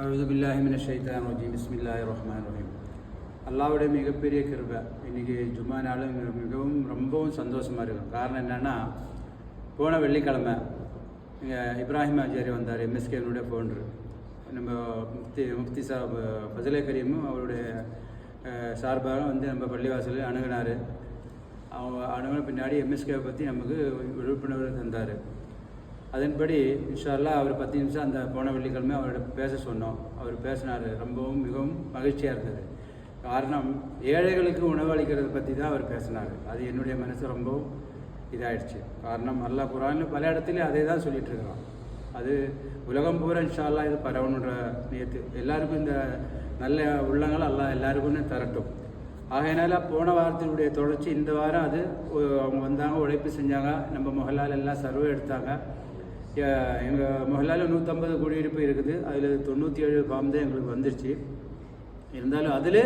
அழுது ரஹ்மான் அல்லாவுடைய மிகப்பெரிய கிருபை. இன்னைக்கு ஜும்மா நாள் மிகவும் ரொம்பவும் சந்தோஷமாக இருக்கும் காரணம் என்னென்னா போன வெள்ளிக்கிழமை இங்கே இப்ராஹிம் ஆச்சாரி வந்தார் எம்எஸ்கேனுடைய ஃபவுண்டர் நம்ம முஃப்தி முஃப்தி சாப் ஃபசலே கரீமும் அவருடைய சார்பாக வந்து நம்ம பள்ளிவாசலில் அணுகினார். அவங்க அணுகின பின்னாடி எம்எஸ்கேவை பற்றி நமக்கு விழிப்புணர்வு தந்தார். அதன்படி இன்ஷால்லா அவர் பத்து நிமிஷம் அந்த போன வெள்ளிக்கிழமை அவரோட பேச சொன்னோம். அவர் பேசினார். ரொம்பவும் மிகவும் மகிழ்ச்சியாக இருந்தது. காரணம் ஏழைகளுக்கு உணவு அளிக்கிறத பற்றி தான் அவர் பேசினார். அது என்னுடைய மனசு ரொம்பவும் இதாகிடுச்சு காரணம் அல்லாஹ் குரானில் பல இடத்துலையும் அதே தான் சொல்லிட்டு இருக்கிறோம் அது உலகம் பூரா இன்ஷால்லா இது பரவணுன்ற நேற்று எல்லாருக்கும் இந்த நல்ல உள்ளங்கள் எல்லாம் எல்லாருக்குமே தரட்டும். ஆகையினால போன வாரத்தினுடைய தொடர்ச்சி இந்த வாரம் அது அவங்க வந்தாங்க உழைப்பு செஞ்சாங்க. நம்ம முகலால் எல்லாம் சர்வே எடுத்தாங்க. எங்கள் மொஹலால் நூற்றம்பது குடியிருப்பு இருக்குது. அதில் தொண்ணூற்றி ஏழு ஃபார்ம் தான் எங்களுக்கு வந்துருச்சு. இருந்தாலும் அதில்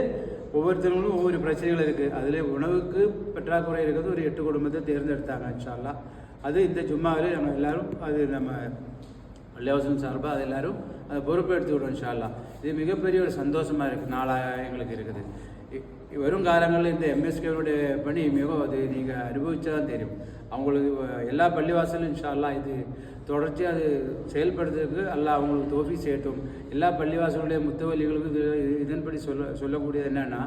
ஒவ்வொருத்தவங்களும் ஒவ்வொரு பிரச்சனைகள் இருக்குது அதில் உணவுக்கு பற்றாக்குறை இருக்கிறது ஒரு எட்டு குடும்பத்தை தேர்ந்தெடுத்தாங்க இன்ஷால்லா அது இந்த ஜும்மாவில் நம்ம எல்லாரும் அது நம்ம பள்ளிவாசம் சார்பாக அது எல்லாரும் அதை பொறுப்பு எடுத்துக்கிட்டோம் இன்ஷால்லா இது மிகப்பெரிய ஒரு சந்தோஷமாக இருக்குது நாளாக எங்களுக்கு இருக்குது. வரும் காலங்களில் இந்த எம்எஸ்கேனுடைய பணி மிகவும் அது நீங்கள் அனுபவிச்சா தான் தெரியும். அவங்களுக்கு எல்லா பள்ளிவாசலும் இன்ஷால்லா இது தொடர்ச்சி அது செயல்படுறதுக்கு எல்லாம் அவங்களுக்கு தோஃபி சேர்த்தும் எல்லா பள்ளிவாசலுடைய முத்தவல்லிகளுக்கும் இது இதன்படி சொல்ல சொல்லக்கூடியது என்னென்னா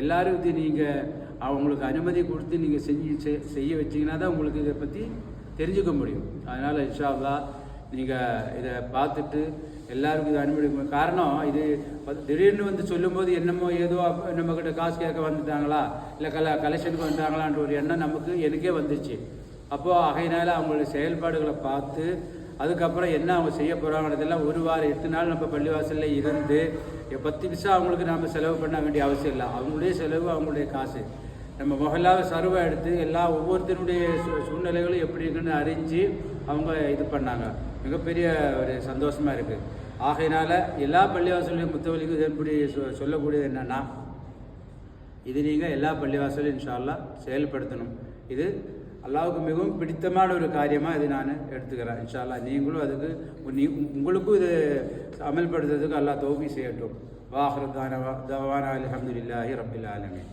எல்லோரும் இது நீங்கள் அவங்களுக்கு அனுமதி கொடுத்து நீங்கள் செஞ்சு செய்ய வச்சீங்கன்னா தான் உங்களுக்கு இதை பற்றி தெரிஞ்சுக்க முடியும். அதனால் இன்ஷா அல்லா நீங்கள் இதை பார்த்துட்டு எல்லாருக்கும் இது அனுமதி காரணம் இது திடீர்னு வந்து சொல்லும்போது என்னமோ ஏதோ நம்மக்கிட்ட காசு கேட்க வந்துட்டாங்களா? இல்லை கல கலெக்ஷனுக்கு வந்துட்டாங்களான்ற ஒரு எண்ணம் நமக்கு எனக்கே வந்துச்சு. அப்போது அகையினால் அவங்களுடைய செயல்பாடுகளை பார்த்து அதுக்கப்புறம் என்ன அவங்க செய்ய போகிறாங்கிறதெல்லாம் ஒரு வாரம் எட்டு நாள் நம்ம பள்ளிவாசலில் இருந்து பத்து நிமிஷம் அவங்களுக்கு நாம் செலவு பண்ண வேண்டிய அவசியம் இல்லை. அவங்களுடைய செலவு அவங்களுடைய காசு. நம்ம மொஹல்லாவை சர்வை எடுத்து எல்லா ஒவ்வொருத்தருடைய சூழ்நிலைகளும் எப்படி இருக்குன்னு அறிஞ்சு அவங்க இது பண்ணாங்க. மிகப்பெரிய ஒரு சந்தோஷமாக இருக்குது ஆகையினால் எல்லா பள்ளிவாசலையும் முத்தவலிக்கும் இது எப்படி சொல்லக்கூடியது என்னென்னா இது நீங்கள் எல்லா பள்ளிவாசலும் இன்ஷால்லா செயல்படுத்தணும். இது அல்லாவுக்கு மிகவும் பிடித்தமான ஒரு காரியமாக இது நான் எடுத்துக்கிறேன். இன்ஷால்லா நீங்களும் அதுக்கு நீ உங்களுக்கும் இது அமல்படுத்துறதுக்கு அல்லா தௌஃபி செய்யட்டும். வாஹ்ரதான தவானா அலமதுல்லாஹி ரபில் ஆலமீன்.